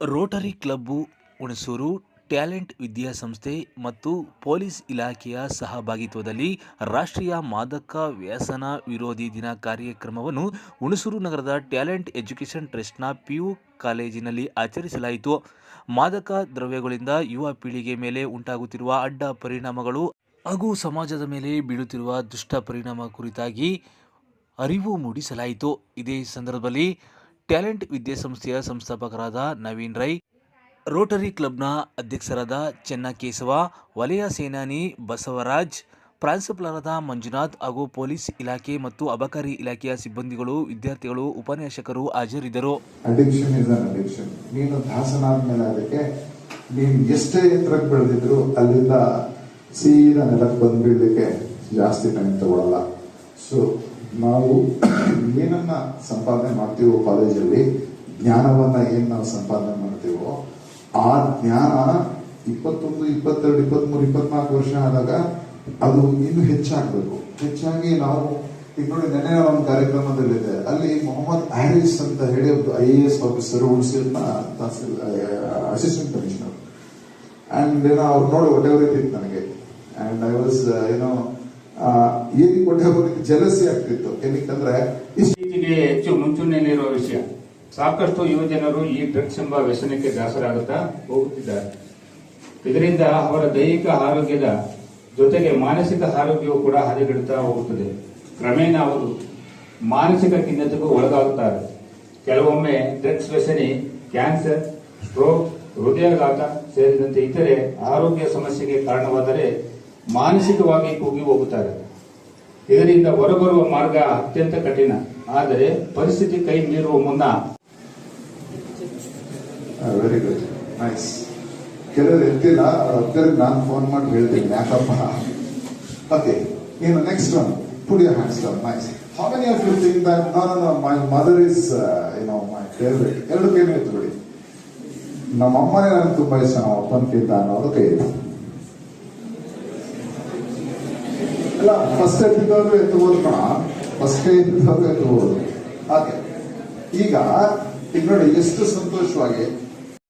Rotary club Hunsur talent ವಿದ್ಯಾಸಂಸ್ಥೆ ಮತ್ತು police ಇಲಾಖೆಯ ಸಹಭಾಗಿತ್ವದಲ್ಲಿ ರಾಷ್ಟ್ರೀಯ ಮಾದಕ ವ್ಯಸನ ವಿರೋಧಿ ದಿನ ಕಾರ್ಯಕ್ರಮವನ್ನು ಹುಣಸೂರು ನಗರದ ಟ್ಯಾಲೆಂಟ್ ಎಜುಕೇಷನ್ ಟ್ರಸ್ಟ್ನ ಪಿಯು ಕಾಲೇಜಿನಲ್ಲಿ ಆಚರಿಸಲಾಯಿತು. ಮಾದಕ ದ್ರವ್ಯಗಳಿಂದ ಯುವ ಪೀಳಿಗೆ ಮೇಲೆ ಉಂಟಾಗುತ್ತಿರುವ ಅಡ್ಡ ಪರಿಣಾಮಗಳು ಹಾಗೂ ಸಮಾಜದ ಮೇಲೆ ಬೀಳುತ್ತಿರುವ ದುಷ್ಟ ಪರಿಣಾಮ ಕುರಿತಾಗಿ ಅರಿವು ಮೂಡಿಸಲಾಯಿತು. ಇದೇ ಸಂದರ್ಭದಲ್ಲಿ ಟ್ಯಾಲೆಂಟ್ ವಿದ್ಯಾಸಂಸ್ಥೆಯ ಸಂಸ್ಥಾಪಕರಾದ ನವೀನ್ ರೈ, ರೋಟರಿ ಕ್ಲಬ್ನ ಅಧ್ಯಕ್ಷರಾದ ಚೆನ್ನಕೇಶವ ವಲಯ ಸೇನಾನಿ ಬಸವರಾಜ್, ಪ್ರಾಂಶುಪಾಲರಾದ ಮಂಜುನಾಥ್ ಹಾಗೂ ಪೊಲೀಸ್ ಇಲಾಖೆ ಮತ್ತು ಅಬಕಾರಿ ಇಲಾಖೆಯ ಸಿಬ್ಬಂದಿಗಳು, ವಿದ್ಯಾರ್ಥಿಗಳು, ಉಪನ್ಯಾಸಕರು ಹಾಜರಿದ್ದರು. ಅಡಿಕ್ಷನ್ ಇಸ್ ಅದಕ್ಕೆ ಎಷ್ಟೇ ಎತ್ತರಕ್ಕೆ ಬೆಳೆದಿದ್ರು ಅಲ್ಲಿಂದ ಸೀದಾ ನೆಲಕ್ಕೆ ಬಂದು ಜಾಸ್ತಿ ಟೈಮ್ ತಗೊಳ್ಳಲ್ಲ ಸೊ ನಾವು ಏನನ್ನ ಸಂಪಾದನೆ ಮಾಡ್ತೀವೋ ಕಾಲೇಜಲ್ಲಿ, ಜ್ಞಾನವನ್ನ ಏನ್ ನಾವು ಸಂಪಾದನೆ ಮಾಡ್ತೀವೋ, ಆ ಜ್ಞಾನ ಇಪ್ಪತ್ತೊಂದು, ಇಪ್ಪತ್ತೆರಡು ಇಪ್ಪತ್ಮೂರು ಇಪ್ಪತ್ನಾಲ್ಕು ವರ್ಷ ಆದಾಗ ಅದು ಇನ್ನು ಹೆಚ್ಚಾಗಬೇಕು. ಹೆಚ್ಚಾಗಿ ನಾವು, ಈಗ ನೋಡಿ ನೆನೆ ಒಂದು ಕಾರ್ಯಕ್ರಮದಲ್ಲಿದೆ ಅಲ್ಲಿ ಮೊಹಮ್ಮದ್ ಹ್ಯಾರಿಸ್ ಅಂತ ಹೇಳಿ ಒಬ್ಬ ಐ ಎ ಎಸ್ ಆಫೀಸರ್ ಹುಣಸೂರಿನ ತಹಸೀಲ್ ಅಸಿಸ್ಟೆಂಟ್ ಕಮಿಷನರ್ ಅಂಡ್ ಏನೋ ಅವ್ರು ನೋಡಿ ಹೊರಿತಿತ್ತು ನನಗೆ. ಅಂಡ್ ಐ ವಾಸ್ ಏನೋ ಏನಿಗೆ ಕೊಟ್ಟೆ ಹೋಗಲಿಕ್ಕೆ ಜಲಸಿ ಆಗ್ತಿತ್ತು. ಏನಕ್ಕಂದ್ರೆ ಇತ್ತೀಚೆಗೆ ಹೆಚ್ಚು ಮುಂಚೂಣಿಯಲ್ಲಿರುವ ವಿಷಯ. ಸಾಕಷ್ಟು ಯುವಜನರು ಈ ಡ್ರಗ್ಸ್ ಎಂಬ ವ್ಯಸನಕ್ಕೆ ದಾಸರಾಗುತ್ತಾ ಹೋಗುತ್ತಿದ್ದಾರೆ. ಇದರಿಂದ ಅವರ ದೈಹಿಕ ಆರೋಗ್ಯದ ಜೊತೆಗೆ ಮಾನಸಿಕ ಆರೋಗ್ಯವು ಕೂಡ ಹದಗೆಡುತ್ತಾ ಹೋಗುತ್ತದೆ. ಕ್ರಮೇಣ ಅವರು ಮಾನಸಿಕ ಖಿನ್ನತೆಗೂ ಒಳಗಾಗುತ್ತಾರೆ. ಕೆಲವೊಮ್ಮೆ ಡ್ರಗ್ಸ್ ವ್ಯಸನಿ, ಕ್ಯಾನ್ಸರ್, ಸ್ಟ್ರೋಕ್, ಹೃದಯಾಘಾತ ಸೇರಿದಂತೆ ಇತರೆ ಆರೋಗ್ಯ ಸಮಸ್ಯೆಗೆ ಕಾರಣವಾದರೆ ಮಾನಸಿಕವಾಗಿ ಕೂಗಿ ಹೋಗುತ್ತಾರೆ. ಇದರಿಂದ ಹೊರಬರುವ ಮಾರ್ಗ ಅತ್ಯಂತ ಕಠಿಣ. ಆದರೆ ಪರಿಸ್ಥಿತಿ ಕೈ ಮೀರುವ ಮುನ್ನ ವೆರಿ ಗುಡ್ ನೈಸ್ ಕೆಲವರು ಎತ್ತಿಲ್ಲ ಅದಕ್ಕೆ ನಾನು ಫೋನ್ ಮಾಡಿ ಹೇಳ್ತೀನಿ. ಯಾಕಪ್ಪ? ಓಕೆ ಏನು next one put your hands down nice how many of you think that no no my mother is no my favourite ಎರಡು ಕೇಳಿ ಎತ್ತು ಬಿಡಿ ನಮ್ಮ ಅಮ್ಮನೇ ನನಗೆ ತುಂಬ ಇಷ್ಟ, ನಮ್ಮ ಅಪ್ಪನಕ್ಕಿಂತ ಅನ್ನೋದು ಕೈ ಎತ್ತು ಇಲ್ಲ ಫಸ್ಟ್ ಎತ್ತಿದವರು ಎತ್ತಬಹುದು ಕಣ ಫಸ್ಟ್ ಕೈ ಎತ್ತಿದವರು ಎತ್ತಬಹುದು ಹಾಗೆ. ಈಗ ಈಗ ನೋಡಿ, ಎಷ್ಟು ಸಂತೋಷವಾಗಿ